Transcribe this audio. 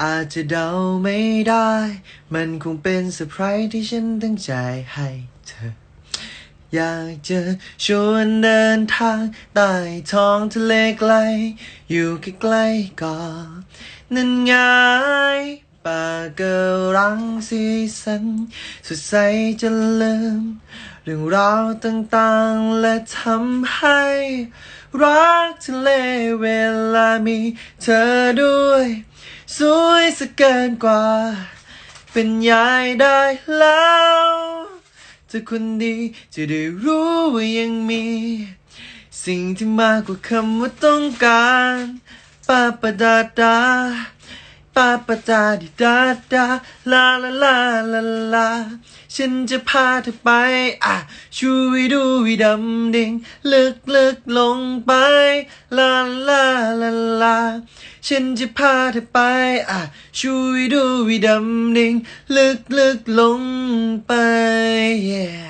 อาจจะเดาไม่ได้ มันคงเป็นเซอร์ไพรส์ที่ฉันตั้งใจให้เธอ อยากจะชวนเดินทางใต้ท้องทะเลไกล อยู่ใกล้ๆก่อนนั่นไงป่าเกรังสีสันสดใสจนลืม เรื่องราวต่างๆ และทำให้ รักทะเลเวลามีเธอด้วย สวยสะเกินกว่า เป็นยายได้แล้วเธอคนดีจะได้รู้ว่ายังมี สิ่งที่มากกว่าคำว่าต้องการปาปดาดาปาปดาดิดาดาลาลาลาลาลาฉันจะพาเธอไป อะชูวิดูวิดำดิ่งลึกลึกลงไป ลาลาลาลา ฉันจะพาเธอไป อะ ช่วยดูวิดำหนึ่งลึกลึกลงไป yeah.